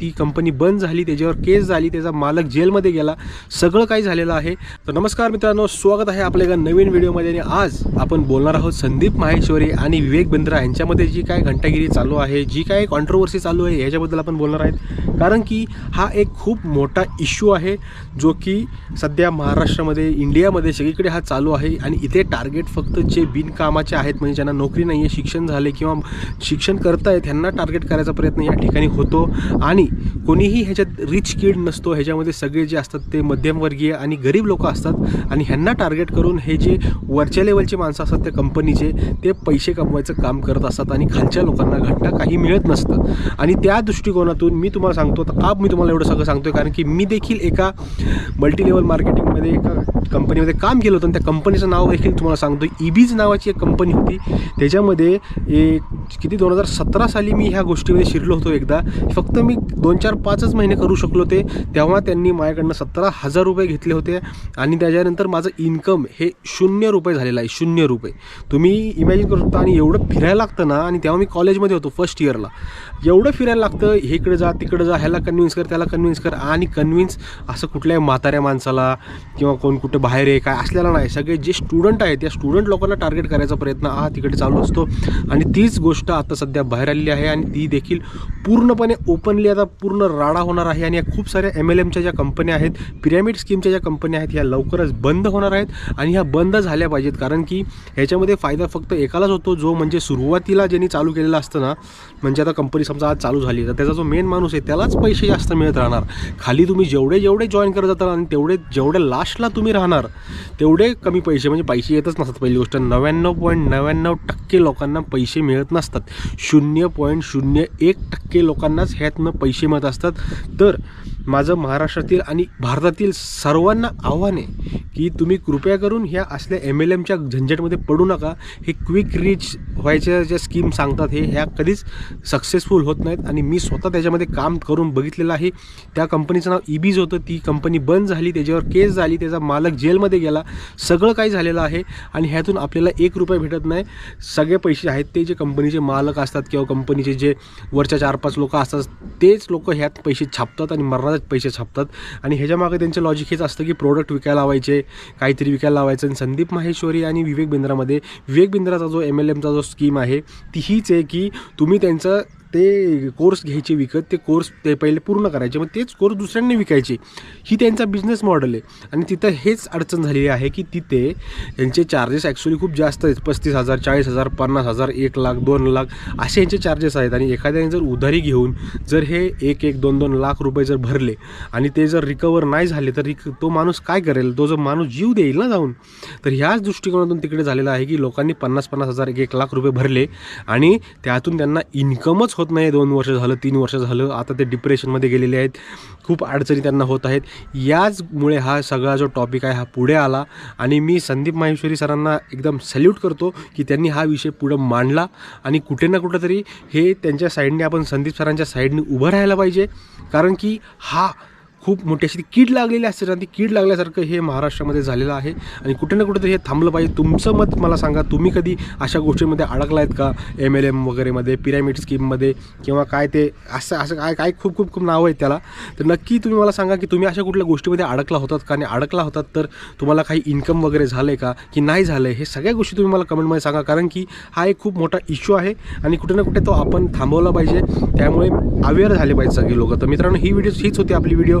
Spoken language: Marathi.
ती कंपनी बंद झाली त्याच्यावर केस झाली त्याचा मालक जेलमध्ये गेला सगळं काही झालेलं आहे. तर नमस्कार मित्रांनो स्वागत आहे आपल्या एका नवीन व्हिडिओमध्ये आणि आज आपण बोलणार आहोत संदीप माहेश्वरी आणि विवेक बिंद्रा यांच्यामध्ये जी काय घंटागिरी चालू आहे जी काय कॉन्ट्रोवर्सी चालू आहे याच्याबद्दल आपण बोलणार आहेत. कारण की हा एक खूप मोठा इश्यू आहे जो की सध्या महाराष्ट्रामध्ये इंडियामध्ये सगळीकडे हा चालू आहे आणि इथे टार्गेट फक्त जे बिनकामाचे आहेत म्हणजे ज्यांना नोकरी नाही आहे शिक्षण झाले किंवा शिक्षण करत आहेत ह्यांना टार्गेट करायचा प्रयत्न या ठिकाणी होतो. आणि कोणीही ह्याच्यात रिच किड नसतो. ह्याच्यामध्ये सगळे जे असतात ते मध्यमवर्गीय आणि गरीब लोक असतात. आणि ह्यांना टार्गेट करून हे जे वरच्या लेवलचे माणसं असतात त्या कंपनीचे ते पैसे कमवायचं काम करत असतात आणि खालच्या लोकांना घंटा काही मिळत नसतं. आणि त्या दृष्टिकोनातून मी तुम्हाला सांगतो तर का मी तुम्हाला एवढं सगळं सांगतो कारण की मी देखील एका मल्टी लेवल मार्केटिंगमध्ये एका कंपनीमध्ये काम केलं होतं आणि त्या कंपनीचं नाव देखील तुम्हाला सांगतो ईबीज नावाची एक कंपनी होती. त्याच्यामध्ये एक किती दोन हजार सतरा साली मी ह्या गोष्टीमध्ये शिरलो होतो एकदा. फक्त मी दोन चार पाचच महिने करू शकलो ते तेव्हा त्यांनी माझ्याकडनं सतरा हजार रुपये घेतले होते आणि त्याच्यानंतर माझं इन्कम हे शून्य रुपये झालेलं आहे शून्य रुपये. तुम्ही इमॅजिन करू शकता आणि एवढं फिरायला लागतं ना आणि तेव्हा मी कॉलेजमध्ये होतो फर्स्ट इयरला एवढं फिरायला लागतं हे इकडे जा तिकडे जा ह्याला कन्व्हिन्स कर त्याला कन्व्हिन्स कर आणि कन्व्हिन्स असं कुठल्याही म्हाताऱ्या माणसाला किंवा कोण कुठे बाहेर आहे काय असलेला नाही. सगळे जे स्टुडंट आहेत त्या स्टुडंट लोकांना टार्गेट करायचा प्रयत्न हा तिकडे चालू असतो. आणि तीच गोष्ट आता सध्या बाहेर आलेली आहे आणि ती देखील पूर्णपणे ओपनली आता पूर्ण राडा होणार आहे आणि या खूप साऱ्या एम एल एमच्या ज्या कंपन्या आहेत पिरॅमिड स्कीमच्या ज्या कंपन्या आहेत ह्या लवकरच बंद होणार आहेत आणि ह्या बंद झाल्या पाहिजेत. कारण की ह्याच्यामध्ये फायदा फक्त एकालाच होतो जो म्हणजे सुरुवातीला ज्यांनी चालू केलेला असतं ना म्हणजे आता कंपनी समजा आज चालू झाली तर त्याचा जो मेन माणूस आहे त्यालाच पैसे जास्त मिळत राहणार. खाली तुम्ही जेवढे जेवढे जॉईन करत जाताल आणि तेवढे जेवढे लास्टला तुम्ही राहणार तेवढे कमी पैसे म्हणजे पैसे येतच नसतात. पहिली गोष्ट नव्याण्णव पॉईंट नव्याण्णव टक्के लोकांना पैसे मिळत नसतात. शून्य पॉईंट शून्य एक टक्के लोकांनाच ह्यातनं पैसे मिळत असतात. तर माझं महाराष्ट्रातील आणि भारतातील सर्वांना आव्हान आहे की तुम्ही कृपया करून ह्या असल्या एम एल एमच्या झंझटमध्ये पडू नका. हे क्विक रीच व्हायच्या ज्या स्कीम सांगतात हे ह्या कधीच सक्सेसफुल होत नाहीत. आणि मी स्वतः त्याच्यामध्ये काम करून बघितलेलं आहे. त्या कंपनीचं नाव ईबीज होतं. ती कंपनी बंद झाली. त्याच्यावर केस झाली. त्याचा मालक जेलमध्ये गेला. सगळं काही झालेलं आहे. आणि ह्यातून आपल्याला एक रुपया भेटत नाही. सगळे पैसे आहेत ते जे कंपनीचे मालक असतात किंवा कंपनीचे जे वरच्या चार पाच लोक असतात तेच लोक ह्यात पैसे छापतात आणि मरणारच पैसे छापतात. आणि ह्याच्यामागे त्यांचं लॉजिक हेच असतं की प्रोडक्ट विकायला लावायचे काहीतरी विकायला लावायचं. आणि संदीप माहेश्वरी आणि विवेक बिंद्रामध्ये विवेक बिंद्राचा जो एम एल एमचा जो स्कीम आहे ती हीच आहे की तुम्ही त्यांचं ते कोर्स घ्यायचे विकत ते कोर्स ते पहिले पूर्ण करायचे मग तेच कोर्स दुसऱ्यांनी विकायचे. ही त्यांचा बिझनेस मॉडेल आहे. आणि तिथं हेच अडचण झालेली आहे की तिथे त्यांचे चार्जेस ॲक्च्युली खूप जास्त आहेत. पस्तीस हजार चाळीस हजार पन्नास हजार एक लाख दोन लाख असे यांचे चार्जेस आहेत. आणि एखाद्याने जर उधारी घेऊन जर हे एक एक दोन दोन लाख रुपये जर भरले आणि ते जर रिकवर नाही झाले तर रिक तो माणूस काय करेल? तो जर माणूस जीव देईल ना जाऊन? तर ह्याच दृष्टिकोनातून तिकडे झालेलं आहे की लोकांनी पन्नास पन्नास हजार एक एक लाख रुपये भरले आणि त्यातून त्यांना इन्कमच होत नाही दोन वर्ष झालं तीन वर्ष झालं आता ते डिप्रेशनमध्ये गेलेले आहेत. खूप अडचणी त्यांना होत आहेत. याचमुळे हा सगळा जो टॉपिक आहे हा पुढे आला. आणि मी संदीप माहेश्वरी सरांना एकदम सल्यूट करतो की त्यांनी हा विषय पुढं मांडला. आणि कुठे ना कुठंतरी हे त्यांच्या साईडने आपण संदीप सरांच्या साईडने उभं राहायला पाहिजे. कारण की हा खूप मोठी अशी ती कीड लागलेली असते. ना ती कीड लागल्यासारखं हे महाराष्ट्रामध्ये झालेलं आहे. आणि कुठे ना कुठेतरी हे थांबलं पाहिजे. तुमचं मत मला सांगा. तुम्ही कधी अशा गोष्टींमध्ये अडकला आहेत का? एम एल एम वगैरेमध्ये पिरॅमिड स्कीममध्ये किंवा काय ते असं असं काय काय खूप खूप खूप नावं आहेत त्याला. तर नक्की तुम्ही मला सांगा की तुम्ही अशा कुठल्या गोष्टीमध्ये अडकला होतात का? आणि अडकला होतात तर तुम्हाला काही इन्कम वगैरे झालं आहे का? की नाही झालं आहे हे सगळ्या गोष्टी तुम्ही मला कमेंटमध्ये सांगा. कारण की हा एक खूप मोठा इश्यू आहे. आणि कुठे ना कुठे तो आपण थांबवला पाहिजे. त्यामुळे अवेअर झाले पाहिजे सगळे लोक. तर मित्रांनो ही व्हिडिओ हीच होती आपली व्हिडिओ